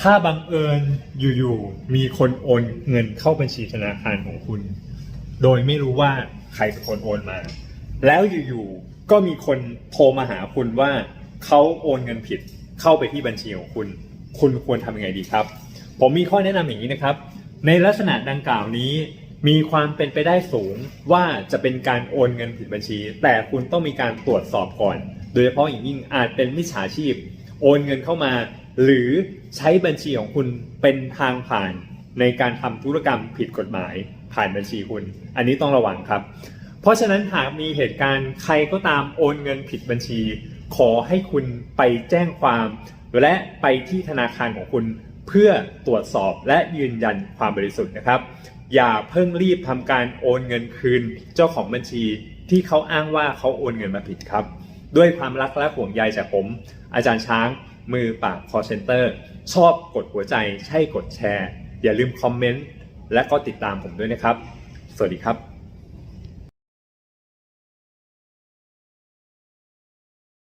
ถ้าบังเอิญอยู่ๆมีคนโอนเงินเข้าบัญชีธนาคารของคุณ โดยไม่รู้ว่าใครเป็นคนโอนมา แล้วอยู่ๆก็มีคนโทรมาหาคุณว่าเขาโอนเงินผิดเข้าไปที่บัญชีของคุณ คุณควรทำยังไงดีครับ ผมมีข้อแนะนำอย่างนี้นะครับ ในลักษณะดังกล่าวนี้ มีความเป็นไปได้สูงว่าจะเป็นการโอนเงินผิดบัญชี แต่คุณต้องมีการตรวจสอบก่อน โดยเฉพาะอย่างยิ่งอาจเป็นมิจฉาชีพ โอนเงินเข้ามา หรือใช้บัญชีของคุณเป็นทางผ่านในการทำธุรกรรมผิดกฎหมายผ่านบัญชีคุณ อันนี้ต้องระวังครับ เพราะฉะนั้นหากมีเหตุการณ์ใครก็ตามโอนเงินผิดบัญชี ขอให้คุณไปแจ้งความ และไปที่ธนาคารของคุณเพื่อตรวจสอบและยืนยันความบริสุทธิ์นะครับ อย่าเพิ่งรีบทำการโอนเงินคืนเจ้าของบัญชีที่เขาอ้างว่าเขาโอนเงินมาผิดครับ ด้วยความรักและห่วงใยจากผม อาจารย์ช้าง มือปาก call center ชอบกดหัวใจใช่กดแชร์ อย่าลืมคอมเมนต์และก็ติดตามผมด้วยนะครับ สวัสดีครับ